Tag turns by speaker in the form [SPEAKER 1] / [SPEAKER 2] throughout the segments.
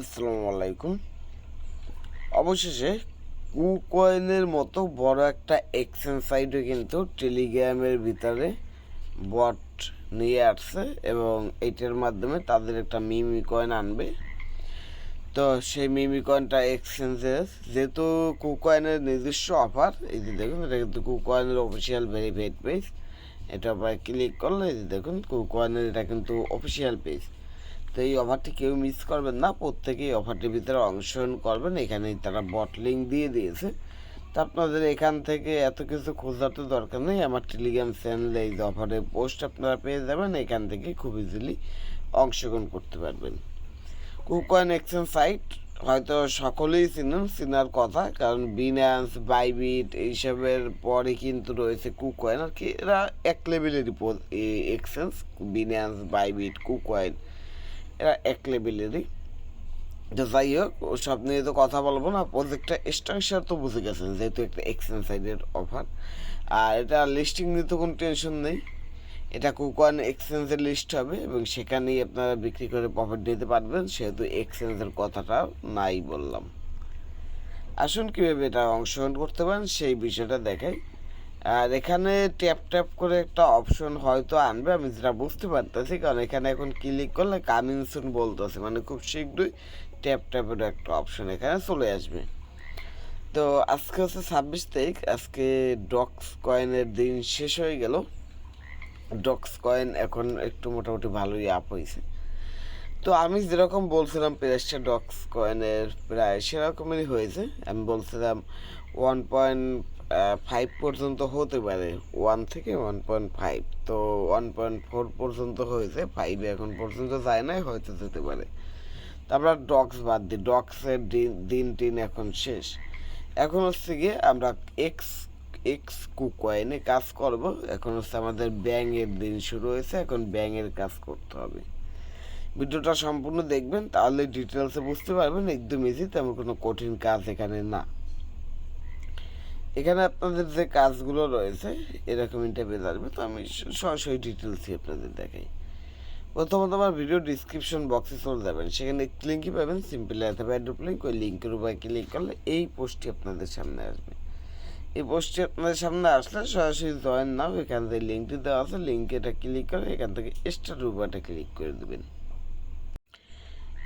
[SPEAKER 1] আসসালামু আলাইকুম। অবশেষে কুকয়েনের মতো বড় একটা এক্সচেঞ্জ সাইটও কিন্তু টেলিগ্রামের ভিতরে বট নিয়ে আসছে এবং এটার মাধ্যমে তাদের একটা মিমি কয়েন আনবে। তো সেই মিমি কয়েনটা এক্সচেঞ্জের যেহেতু কুকয়েনের নিজস্ব অফার এই যে দেখুন, এটা কিন্তু কুকয়েনের অফিসিয়াল ভেরিফাইড পেজ এটা আপনার ক্লিক করলে এই যে দেখুন, কুকয়েনের এটা কিন্তু অফিসিয়াল পেজ তো এই অফারটি কেউ মিস করবেন না। প্রত্যেকেই অফারটির ভিতরে অংশগ্রহণ করবেন। এখানে তারা বট লিঙ্ক দিয়ে দিয়েছে। তো আপনাদের এখান থেকে এত কিছু খোঁজার তো দরকার নেই। আমার টেলিগ্রাম চ্যানেলে এই অফারের পোস্ট আপনারা পেয়ে যাবেন। এখান থেকে খুব ইজিলি অংশগ্রহণ করতে পারবেন। কুকয়েন এক্সচেঞ্জ সাইট হয়তো সকলেই চিনেন, চিনার কথা। কারণ বিনান্স বাইবিট এইসবের পরে কিন্তু রয়েছে কুকয়েন আর কি, এরা এক লেভেলেরই এক্সচেঞ্জ বিনান্স বাইবিট কুকয়েন এরা এক লেভেলেরই তো যাই হোক, ওসব নিয়ে তো কথা বলব না। প্রজেক্টটা স্ট্রাকচার তো বুঝে গেছেন, যেহেতু একটা এক্সচেঞ্জ সাইডের অফার আর এটা লিস্টিং নিয়ে তো কোনো টেনশন নেই। এটা কুকয়েন এক্সচেঞ্জের লিস্ট হবে এবং সেখানেই আপনারা বিক্রি করে প্রফিট নিতে পারবেন, সেহেতু এক্সচেঞ্জের কথাটা নাই বললাম। আসুন কীভাবে এটা অংশগ্রহণ করতে পারেন, সেই বিষয়টা দেখাই। আর এখানে ট্যাপ ট্যাপ করে একটা অপশন হয়তো আনবে, আমি যেটা বুঝতে পারতেছি, কারণ এখানে এখন ক্লিক করলে কামিং সুন বলতেছে মানে খুব শীঘ্রই ট্যাপ ট্যাপের একটা অপশন এখানে চলে আসবে। তো আজকে হচ্ছে ছাব্বিশ তারিখ, আজকে ডক্স কয়েনের দিন শেষ হয়ে গেল। ডক্স কয়েন এখন একটু মোটামুটি ভালোই আপ হয়েছে। তো আমি যেরকম বলছিলাম, প্রাইসটা ডক্স কয়েনের প্রায় সেরকমই হয়েছে। আমি বলছিলাম ওয়ান পয়েন্ট ফাইভ পর্যন্ত হতে পারে। ওয়ান থেকে ওয়ান পয়েন্ট ফাইভ তো ওয়ান পয়েন্ট ফোর পর্যন্ত হয়েছে ফাইভে এখন পর্যন্ত যায় নাই, হয়তো যেতে পারে। তারপর ডক্স বাদ দিই। ডক্সের দিন টিন এখন শেষ। এখন হচ্ছে গিয়ে আমরা এক্স এক্স কুকয়েনে কাজ করব। এখন হচ্ছে আমাদের ব্যাঙের দিন শুরু হয়েছে, এখন ব্যাঙের কাজ করতে হবে। ভিডিওটা সম্পূর্ণ দেখবেন, তাহলে ডিটেলসে বুঝতে পারবেন, একদম ইজি তেমন কোনো কঠিন কাজ এখানে না। এখানে আপনাদের যে কাজগুলো রয়েছে, এরকম ইন্টারভিউ আসবে তো আমি সরাসরি ডিটেলসই আপনাদের দেখাই। প্রথমত আমার ভিডিও ডিসক্রিপশন বক্সে চলে যাবেন, সেখানে লিঙ্কই পাবেন সিম্পলি অথবা অ্যাড্রপ লিঙ্ক ওই লিঙ্কের উপরে ক্লিক করলে এই পোস্টটি আপনাদের সামনে আসবে। এই পোস্টটি আপনাদের সামনে আসলে সরাসরি জয়েন নাও, এখান থেকে লিঙ্কটি দেওয়া আছে লিঙ্কে এটা ক্লিক করে এখান থেকে স্টার উপরটা ক্লিক করে দেবেন।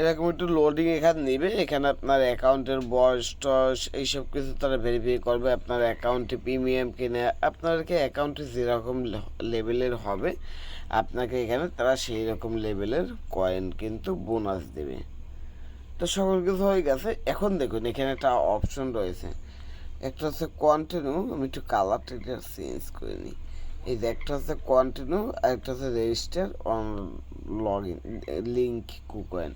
[SPEAKER 1] এরকম একটু লোডিং এখানে নেবে, এখানে আপনার অ্যাকাউন্টের বয়স টস এইসব কিছু তারা ভেরিফাই করবে, আপনার অ্যাকাউন্টে প্রিমিয়াম কিনে, আপনাদেরকে অ্যাকাউন্টে যেরকম লেভেলের হবে, আপনাকে এখানে তারা সেই রকম লেভেলের কয়েন কিন্তু বোনাস দেবে। তো সকল কিছু হয়ে গেছে, এখন দেখুন এখানে একটা অপশন রয়েছে। একটা হচ্ছে কন্টিনিউ আমি একটু কালারটা চেঞ্জ করে নিই। এই যে একটা হচ্ছে কন্টিনিউ আর একটা হচ্ছে register on log in link KuCoin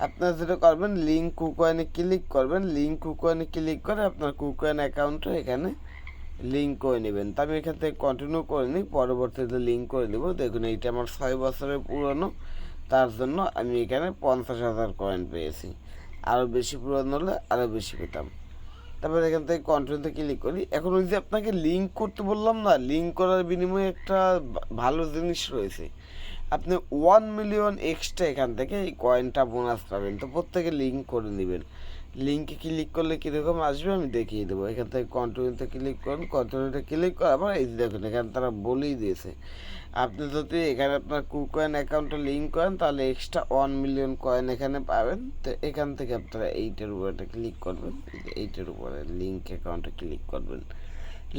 [SPEAKER 1] আপনারা যেটা করবেন লিঙ্ক কুকয়েনে ক্লিক করবেন। লিঙ্ক কুকয়েনে ক্লিক করে আপনার কুকয়েন অ্যাকাউন্টটা এখানে লিঙ্ক করে নেবেন। তা আমি এখান থেকে কন্টিনিউ করে নিই, পরবর্তীতে লিঙ্ক করে দেবো। দেখুন, এইটা আমার ছয় বছরের পুরনো। তার জন্য আমি এখানে পঞ্চাশ হাজার কয়েন পেয়েছি। আরও বেশি পুরনো হলে আরও বেশি পেতাম। তারপরে এখান থেকে কন্টিনিউতে ক্লিক করি। এখন ওই যে আপনাকে লিঙ্ক করতে বললাম না লিঙ্ক করার বিনিময়ে একটা ভালো জিনিস রয়েছে। আপনি ওয়ান মিলিয়ন এক্সট্রা এখান থেকে এই কয়েনটা বোনাস পাবেন। তো প্রত্যেকে লিঙ্ক করে নেবেন। লিঙ্কে ক্লিক করলে কীরকম আসবে আমি দেখিয়ে দেবো। এখান থেকে কন্টিনিউতে ক্লিক করুন কন্টিনিউতে ক্লিক করার পর এই দেখুন, এখানে তারা বলেই দিয়েছে। আপনি যদি এখানে আপনার কুকয়েন অ্যাকাউন্টে লিঙ্ক করেন, তাহলে এক্সট্রা ওয়ান মিলিয়ন কয়েন এখানে পাবেন। তো এখান থেকে আপনারা এইটার উপরে ক্লিক করবেন। এইটার উপরে লিঙ্ক অ্যাকাউন্টে ক্লিক করবেন।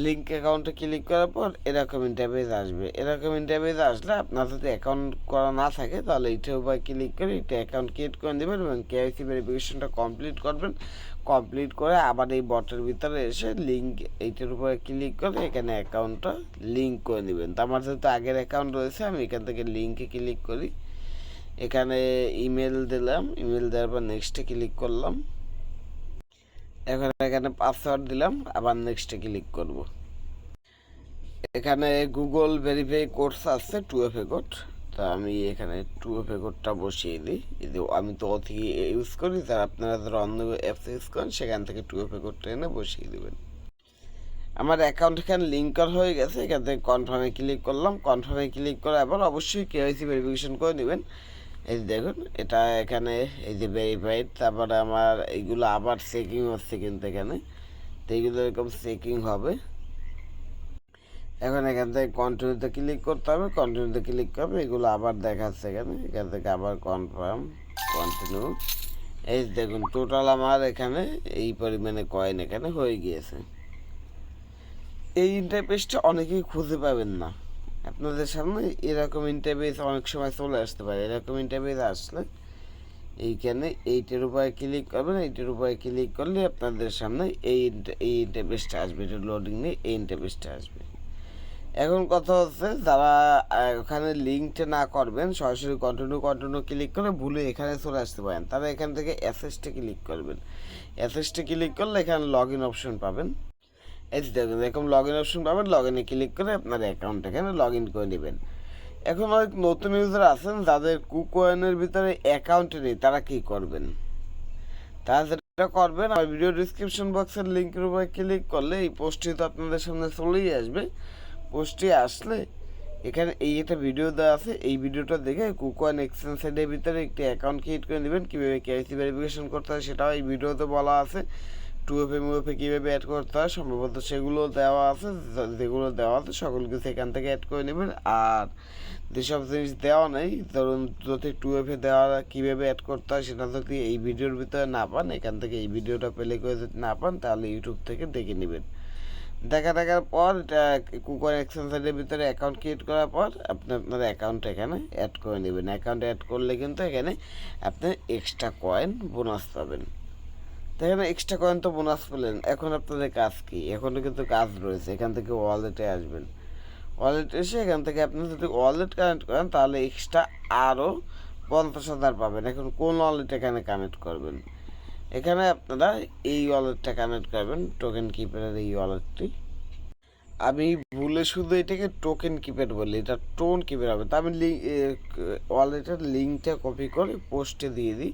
[SPEAKER 1] লিঙ্ক অ্যাকাউন্টে ক্লিক করার পর এরকম ইন্টারভেজ আসবে। এরকম ইন্টারভেজ আসলে আপনার যদি অ্যাকাউন্ট করা না থাকে তাহলে এইটার উপর ক্লিক করে এটা অ্যাকাউন্ট ক্রিয়েট করে দেবেন এবং কেআইসি ভেরিফিকেশনটা কমপ্লিট করবেন। কমপ্লিট করে আবার এই বটের ভিতরে এসে লিঙ্ক এইটার উপরে ক্লিক করে এখানে অ্যাকাউন্টটা লিঙ্ক করে নেবেন। তো আমার যেহেতু আগের অ্যাকাউন্ট রয়েছে, আমি এখান থেকে লিঙ্কে ক্লিক করি। এখানে ইমেল দিলাম ইমেল দেওয়ার পর নেক্সটে ক্লিক করলাম। এখন এখানে পাসওয়ার্ড দিলাম, আবার নেক্সটে ক্লিক করব। এখানে গুগল ভেরিফাই কোর্স আছে টু এফ এ কোড তা আমি এখানে টু এফ এ কোডটা বসিয়ে দিই। আমি তো অতি ইউজ করি তার আপনারা যারা অন্য অ্যাপস ইউজ করেন, সেখান থেকে টু এফ এ কোডটা এনে বসিয়ে দেবেন। আমার অ্যাকাউন্ট এখানে লিঙ্ক করা হয়ে গেছে, এখান থেকে কনফার্মে ক্লিক করলাম। কনফার্মে ক্লিক করে আবার অবশ্যই কেওয়াইসি ভেরিফিকেশন করে নেবেন। এই যে দেখুন, এটা এখানে এই যে ভেরিফাইড তারপরে আমার এইগুলো আবার চেকিং হচ্ছে কিন্তু এখানে। তো এইগুলো এরকম চেকিং হবে। এখন এখান থেকে কন্টিনিউতে ক্লিক করতে হবে কন্টিনিউতে ক্লিক করবে, এগুলো আবার দেখাচ্ছে এখানে। এখান থেকে আবার কনফার্ম কন্টিনিউ এই দেখুন টোটাল আমার এখানে এই পরিমাণে কয়েন এখানে হয়ে গিয়েছে। এই ইন্টারফেসটা অনেকেই খুঁজে পাবেন না। আপনাদের সামনে এরকম ইন্টারফেস অনেক সময় চলে আসতে পারে। এরকম ইন্টারফেস আসলে এইখানে এইটার উপরে ক্লিক করবেন, এইটার উপরে ক্লিক করলে আপনাদের সামনে এই এই ইন্টারফেসটা আসবে, এটা লোডিং নিয়ে এই ইন্টারফেসটা আসবে। এখন কথা হচ্ছে যারা ওখানে লিঙ্কটা না করবেন, সরাসরি কন্টিনিউ কন্টিনিউ ক্লিক করে ভুলে এখানে চলে আসতে পারেন। তারা এখান থেকে অ্যাসেসটে ক্লিক করবেন। অ্যাসেসটে ক্লিক করলে এখানে লগ ইন অপশন পাবেন। এই যে দেখুন, এরকম লগ ইন অপশন পাবেন লগ ইনে ক্লিক করে আপনার অ্যাকাউন্ট এখানে লগ ইন করে নেবেন। এখন অনেক নতুন ইউজার আছেন যাদের কুকয়েনের ভিতরে অ্যাকাউন্ট নেই, তারা কি করবেন? তারা যেটা করবেন, আমার ভিডিও ডিসক্রিপশন বক্সের লিঙ্কের উপরে ক্লিক করলে এই পোস্টটি তো আপনাদের সামনে চলেই আসবে। পোস্টটি আসলে এখানে এই একটা ভিডিও দেওয়া আছে, এই ভিডিওটা দেখে কুকয়েন এক্সচেঞ্জ সাইডের ভিতরে একটি অ্যাকাউন্ট ক্রিয়েট করে নেবেন। কীভাবে কেআইসি ভেরিফিকেশন করতে হয় সেটাও এই ভিডিওতে বলা আছে। টু এফ এম এফে কীভাবে অ্যাড করতে হয় সম্ভবত সেগুলো দেওয়া আছে। যেগুলো দেওয়া আছে সকল কিছু এখান থেকে অ্যাড করে নেবেন। আর যেসব জিনিস দেওয়া নেই, ধরুন যদি টু এফে দেওয়া কীভাবে অ্যাড করতে হয় সেটা যদি এই ভিডিওর ভিতরে না পান, এখান থেকে এই ভিডিওটা প্লে করে যদি না পান, তাহলে ইউটিউব থেকে দেখে নেবেন। দেখা দেখার পর এটা কুকার এক্সচেঞ্জের ভিতরে অ্যাকাউন্ট ক্রিয়েট করার পর আপনি আপনার অ্যাকাউন্ট এখানে অ্যাড করে নেবেন। অ্যাকাউন্ট অ্যাড করলে কিন্তু এখানে আপনি এক্সট্রা কয়েন বোনাস পাবেন। তো এক্সট্রা কয়েন তো বোনাস পেলেন। এখন আপনাদের কাজ কি? এখনও কিন্তু কাজ রয়েছে, এখান থেকে ওয়ালেটে আসবেন। ওয়ালেট এসে এখান থেকে আপনি যদি ওয়ালেট কানেক্ট করেন, তাহলে এক্সট্রা আরও পঞ্চাশ হাজার পাবেন। এখন কোন ওয়ালেট এখানে কানেক্ট করবেন? এখানে আপনারা এই ওয়ালেটটা কানেক্ট করবেন টোকেন কিপারের এই ওয়ালেটটি আমি ভুলে শুধু এটাকে টোকেন কিপ্যাড বলি, এটা টোন কিপ্যাড হবে। তা আমি ওয়ালেটের লিঙ্কটা কপি করে পোস্টে দিয়ে দিই।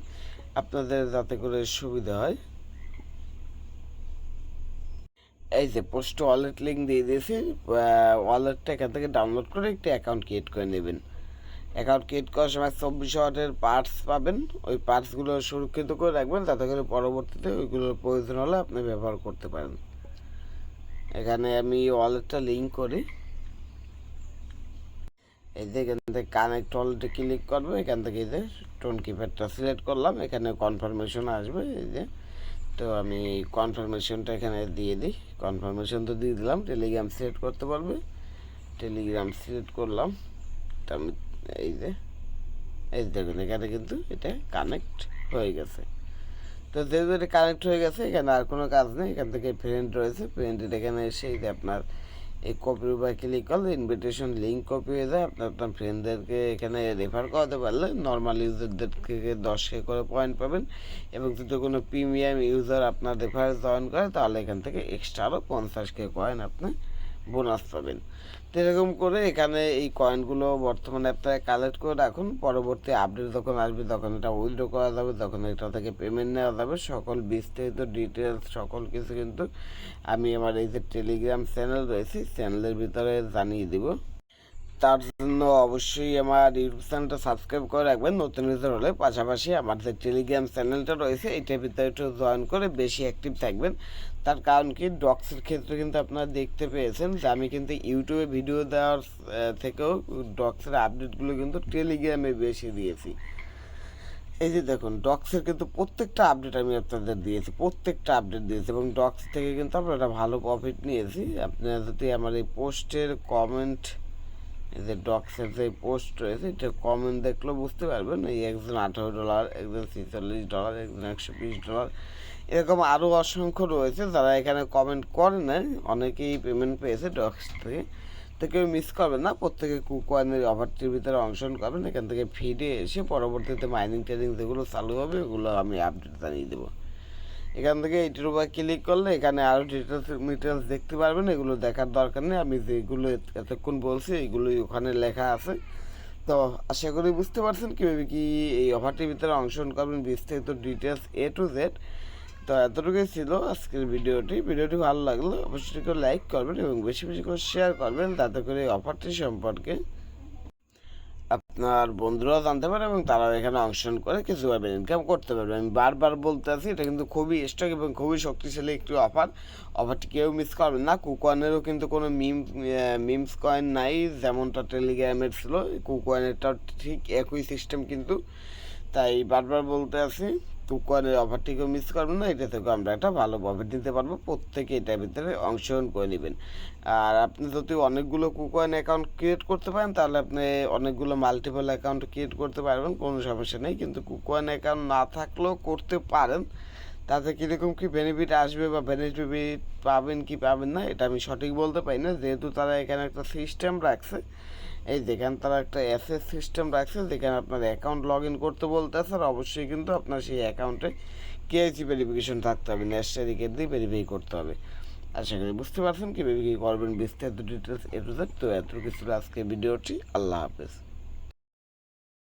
[SPEAKER 1] আপনাদের যাতে করে সুবিধা হয়। এই যে পোস্ট ওয়ালেট লিঙ্ক দিয়ে দিয়েছি ওয়ালেটটা এখান থেকে ডাউনলোড করে একটি অ্যাকাউন্ট ক্রিয়েট করে নেবেন। অ্যাকাউন্ট ক্রিয়েট করার সময় চব্বিশ ওয়াটের পার্টস পাবেন। ওই পার্টসগুলো সুরক্ষিত করে রাখবেন তাতে করে পরবর্তীতে ওইগুলোর প্রয়োজন হলে আপনি ব্যবহার করতে পারেন। এখানে আমি ওয়ালেটটা লিঙ্ক করি এই যে এখান থেকে কানেক্ট ওয়ালেটে ক্লিক করব, এখান থেকে এই যে টোন কিপ্যাডটা সিলেক্ট করলাম, এখানে কনফার্মেশন আসবে, এই যে। তো আমি কনফার্মেশনটা এখানে দিয়ে দিই কনফার্মেশন তো দিয়ে দিলাম টেলিগ্রাম সিলেক্ট করতে পারবে। টেলিগ্রাম সিলেক্ট করলাম, তো আমি এই যে, এই দেখুন, এখানে কিন্তু এটা কানেক্ট হয়ে গেছে। তো যেহেতু এটা কানেক্ট হয়ে গেছে, এখানে আর কোনো কাজ নেই, এখান থেকে ফ্রেন্ড রয়েছে ফ্রেন্ডের এখানে এসে এই যে আপনার এই কপির উপায় ক্লিক করলে ইনভিটেশন লিঙ্ক কপি হয়ে যায়। আপনার আপনার ফ্রেন্ডদেরকে এখানে রেফার করাতে পারলে নর্মাল ইউজারদেরকে দশকে করে পয়েন্ট পাবেন এবং যদি কোনো প্রিমিয়াম ইউজার আপনার রেফারেন্স জয়েন করে তাহলে এখান থেকে এক্সট্রা আরও পঞ্চাশ কে কয়েন আপনি বোনাস পাবেন। তো এরকম করে এখানে এই কয়েনগুলো বর্তমানে আপনারা কালেক্ট করে রাখুন। পরবর্তী আপডেট যখন আসবে, তখন এটা উইথড্র করা যাবে, তখন এটা থেকে পেমেন্ট নেওয়া যাবে। সকল বিস্তারিত ডিটেলস সকল কিছু কিন্তু আমি আমার এই যে টেলিগ্রাম চ্যানেল রয়েছে চ্যানেলের ভিতরে জানিয়ে দিব। তার জন্য অবশ্যই আমার ইউটিউব চ্যানেলটা সাবস্ক্রাইব করে রাখবেন। নতুন ইউজার হলে পাশাপাশি আমার যে টেলিগ্রাম চ্যানেলটা রয়েছে, এটার ভিতরে একটু জয়েন করে বেশি অ্যাক্টিভ থাকবেন। তার কারণ কি ডক্সের ক্ষেত্রে কিন্তু আপনারা দেখতে পেয়েছেন যে আমি কিন্তু ইউটিউবে ভিডিও দেওয়ার থেকেও ডক্সের আপডেটগুলো কিন্তু টেলিগ্রামে বেশি দিয়েছি। এই যে দেখুন ডক্সের কিন্তু প্রত্যেকটা আপডেট আমি আপনাদের দিয়েছি, প্রত্যেকটা আপডেট দিয়েছি এবং ডক্স থেকে কিন্তু আপনারা ভালো প্রফিট নিয়েছি। আপনারা যদি আমার এই পোস্টের কমেন্ট এই যে ডক্সের যে পোস্ট রয়েছে, এটা কমেন্ট দেখলেও বুঝতে পারবেন। এই একজন আঠারো ডলার একজন ছেচল্লিশ ডলার একজন একশো বিশ ডলার এরকম আরও অসংখ্য রয়েছে। যারা এখানে কমেন্ট করে নেয় অনেকেই পেমেন্ট পেয়েছে ডক্স থেকে। তো কেউ মিস করবেন না, প্রত্যেকে কুকয়েনের অফারটির ভিতরে অংশগ্রহণ করবেন। এখান থেকে ফিডে এসে পরবর্তীতে মাইনিং ট্রেনিং যেগুলো চালু হবে, ওগুলো আমি আপডেট জানিয়ে দেবো। এখান থেকে এইটির উপর ক্লিক করলে এখানে আরও ডিটেলস ডিটেলস দেখতে পারবেন, এগুলো দেখার দরকার নেই। আমি যেগুলো এতক্ষণ বলছি এইগুলোই ওখানে লেখা আছে। তো আশা করি বুঝতে পারছেন কীভাবে কি এই অফারটির ভিতরে অংশগ্রহণ করবেন, বিস্তারিত ডিটেলস এ টু জেড তো এতটুকুই ছিল আজকের ভিডিওটি। ভিডিওটি ভালো লাগলে অবশ্যই করে লাইক করবেন এবং বেশি বেশি করে শেয়ার করবেন তাতে করে এই অফারটি সম্পর্কে আপনার বন্ধুরাও জানতে পারে এবং তারাও এখানে অংশগ্রহণ করে কিছুভাবে ইনকাম করতে পারবে। আমি বারবার বলতে আছি, এটা কিন্তু খুবই স্টক এবং খুবই শক্তিশালী একটি অফার অফারটি কেউ মিস করবেন না। কুকয়েনেরও কিন্তু কোনো মিম মিমস কয়েন নাই, যেমনটা টেলিগ্রামের ছিল। কুকয়েনেরটাও ঠিক একই সিস্টেম কিন্তু। তাই বারবার বলতে আছি। কুকয়েনের অফারটিকেও মিস করবেন না, এটা থেকে আমরা একটা ভালো প্রফিট নিতে পারব। প্রত্যেকে এটার ভিতরে অংশগ্রহণ করে নেবেন। আর আপনি যদি অনেকগুলো কুকয়েন অ্যাকাউন্ট ক্রিয়েট করতে পারেন, তাহলে আপনি অনেকগুলো মাল্টিপল অ্যাকাউন্ট ক্রিয়েট করতে পারবেন, কোনো সমস্যা নেই। কিন্তু কুকয়েন অ্যাকাউন্ট না থাকলেও করতে পারেন। তাতে কীরকম কী বেনিফিট আসবে বা বেনিফিট পাবেন কি পাবেন না, এটা আমি সঠিক বলতে পারি না। যেহেতু তারা এখানে একটা সিস্টেম রাখছে, এই যেখানে তারা একটা অ্যাসেস সিস্টেম রাখছে, যেখানে আপনার অ্যাকাউন্ট লগ ইন করতে বলতেছে আর অবশ্যই কিন্তু আপনার সেই অ্যাকাউন্টে কেআইসি ভেরিফিকেশন থাকতে হবে নেশনারিকে দিয়ে ভেরিফাই করতে হবে। আশা করি বুঝতে পারছেন কীভাবে কী করবেন, বিস্তারিত ডিটেলস এ তো এত কিছু আজকে ভিডিওটি, আল্লাহ হাফেজ।